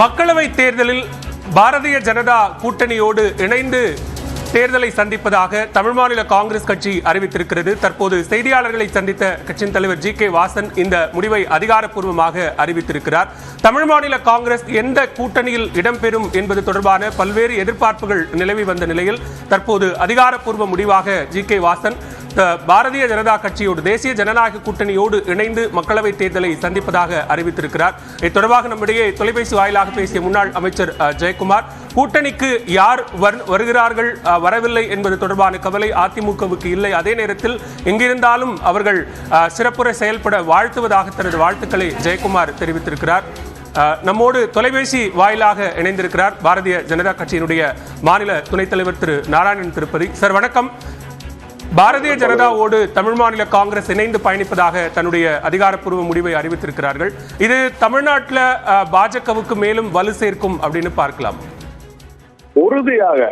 மக்களவை தேர்தலில் பாரதிய ஜனதா கூட்டணியோடு இணைந்து தேர்தலை சந்திப்பதாக தமிழ் மாநில காங்கிரஸ் கட்சி அறிவித்திருக்கிறது. தற்போது செய்தியாளர்களை சந்தித்த கட்சியின் தலைவர் ஜி கே வாசன் இந்த முடிவை அதிகாரப்பூர்வமாக அறிவித்திருக்கிறார். தமிழ் மாநில காங்கிரஸ் எந்த கூட்டணியில் இடம்பெறும் என்பது தொடர்பான பல்வேறு எதிர்பார்ப்புகள் நிலவி வந்த நிலையில் தற்போது அதிகாரப்பூர்வ முடிவாக ஜி கே வாசன் பாரதிய ஜனதா கட்சியோடு தேசிய ஜனநாயக கூட்டணியோடு இணைந்து மக்களவை தேர்தலை சந்திப்பதாக அறிவித்திருக்கிறார். இது தொடர்பாக நம்மிடையே தொலைபேசி வாயிலாக பேசிய முன்னாள் அமைச்சர் ஜெயக்குமார் கூட்டணிக்கு யார் வருகிறார்கள் வரவில்லை என்பது தொடர்பான கவலை அதிமுகவுக்கு இல்லை. அதே நேரத்தில் எங்கிருந்தாலும் அவர்கள் அஹ், சிறப்புற செயல்பட வாழ்த்துவதாக தனது வாழ்த்துக்களை ஜெயக்குமார் தெரிவித்திருக்கிறார். நம்மோடு தொலைபேசி வாயிலாக இணைந்திருக்கிறார் பாரதிய ஜனதா கட்சியினுடைய மாநில துணைத் தலைவர் திரு நாராயணன் திருப்பதி. சார் வணக்கம். பாரதிய ஜனதாவோடு தமிழ் மாநில காங்கிரஸ் இணைந்து பயணிப்பதாக தன்னுடைய அதிகாரப்பூர்வ முடிவை அறிவித்திருக்கிறார்கள். இது தமிழ்நாட்டில் பாஜகவுக்கு மேலும் வலு சேர்க்கும் அப்படின்னு பார்க்கலாம். உறுதியாக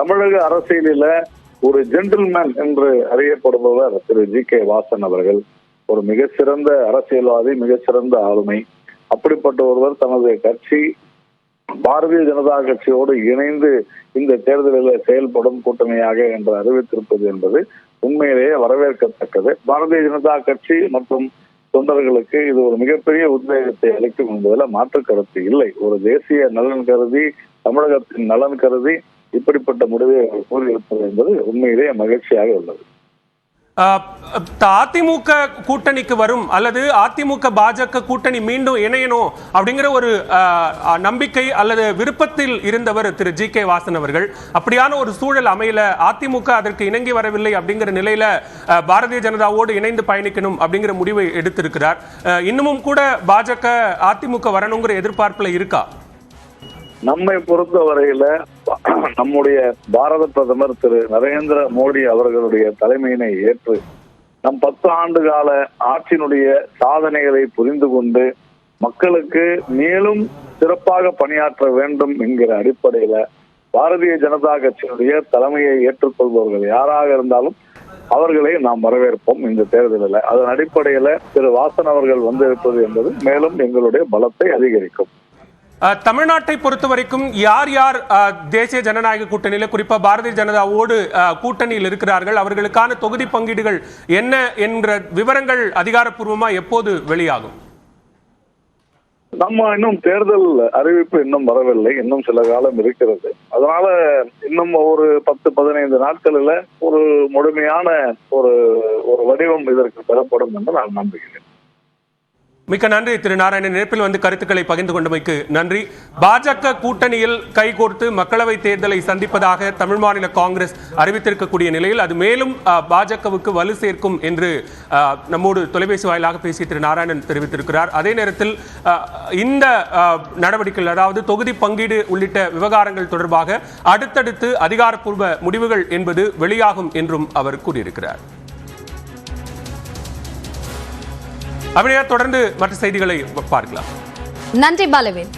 தமிழக அரசியலில ஒரு ஜென்டில்மேன் என்று அறியப்படுபவர் திரு ஜி கே வாசன் அவர்கள். ஒரு மிக சிறந்த அரசியல்வாதி மிக சிறந்த ஆளுமை. அப்படிப்பட்ட ஒருவர் தனது கட்சி பாரதிய ஜனதா கட்சியோடு இணைந்து இந்த தேர்தலில் செயல்படும் கூட்டணியாக என்று அறிவித்திருப்பது என்பது உண்மையிலேயே வரவேற்கத்தக்கது. பாரதிய ஜனதா கட்சி மற்றும் தொண்டர்களுக்கு இது ஒரு மிகப்பெரிய உத்வேகத்தை அளிக்கும் என்பதில் மாற்று கருத்து இல்லை. ஒரு தேசிய நலன் கருதி தமிழகத்தின் நலன் கருதி இப்படிப்பட்ட முடிவை கூறியிருப்பது என்பது உண்மையிலேயே மகிழ்ச்சியாக உள்ளது. அதிமுக கூட்டணிக்கு வரும் அல்லது அதிமுக பாஜக கூட்டணி மீண்டும் இணையணும் அப்படிங்கிற ஒரு நம்பிக்கை அல்லது விருப்பத்தில் இருந்தவர் திரு ஜி கே வாசன் அவர்கள். அப்படியான ஒரு சூழல் அமையல. அதிமுக அதற்கு இணங்கி வரவில்லை அப்படிங்கிற நிலையில பாரதிய ஜனதாவோடு இணைந்து பயணிக்கணும் அப்படிங்கிற முடிவை எடுத்திருக்கிறார். இன்னமும் கூட பாஜக அதிமுக வரணுங்கிற எதிர்பார்ப்புல இருக்கா? நம்மை பொறுத்த வரையில நம்முடைய பாரத பிரதமர் திரு நரேந்திர மோடி அவர்களுடைய தலைமையினை ஏற்று நம் பத்து ஆண்டு கால ஆட்சியினுடைய சாதனைகளை புரிந்து கொண்டு மக்களுக்கு மேலும் சிறப்பாக பணியாற்ற வேண்டும் என்கிற அடிப்படையில பாரதிய ஜனதா கட்சியினுடைய தலைமையை ஏற்றுக்கொள்பவர்கள் யாராக இருந்தாலும் அவர்களை நாம் வரவேற்போம் இந்த தேர்தலில். அதன் அடிப்படையில திரு வாசன் அவர்கள் வந்திருப்பது என்பது மேலும் எங்களுடைய பலத்தை அதிகரிக்கும். தமிழ்நாட்டை பொறுத்த வரைக்கும் யார் யார் தேசிய ஜனநாயக கூட்டணியில குறிப்பாக பாரதிய ஜனதாவோடு கூட்டணியில் இருக்கிறார்கள் அவர்களுக்கான தொகுதி பங்கீடுகள் என்ன என்ற விவரங்கள் அதிகாரப்பூர்வமாக எப்போது வெளியாகும்? நம்ம இன்னும் தேர்தல் அறிவிப்பு இன்னும் வரவில்லை. இன்னும் சில காலம் இருக்கிறது. அதனால இன்னும் ஒரு பத்து பதினைந்து நாட்களில் ஒரு முழுமையான ஒரு ஒரு வடிவம் இதற்கு பெறப்படும் என்று நான் நம்புகிறேன். மிக்க நன்றி திரு நாராயணன் நெருப்பில் வந்து கருத்துக்களை பகிர்ந்து கொண்டமைக்கு நன்றி. பாஜக கூட்டணியில் கைகோர்த்து மக்களவை தேர்தலை சந்திப்பதாக தமிழ் மாநில காங்கிரஸ் அறிவித்திருக்கக்கூடிய நிலையில் அது மேலும் பாஜகவுக்கு வலு சேர்க்கும் என்று நம்மோடு தொலைபேசி வாயிலாக பேசிய திரு நாராயணன் தெரிவித்திருக்கிறார். அதே நேரத்தில் அஹ், இந்த நடவடிக்கைகள் அதாவது தொகுதி பங்கீடு உள்ளிட்ட விவகாரங்கள் தொடர்பாக அடுத்தடுத்து அதிகாரப்பூர்வ முடிவுகள் என்பது வெளியாகும் என்றும் அவர் கூறியிருக்கிறார். அப்படியே? தொடர்ந்து மற்ற செய்திகளை பார்க்கலாம். நன்றி பாலவேன்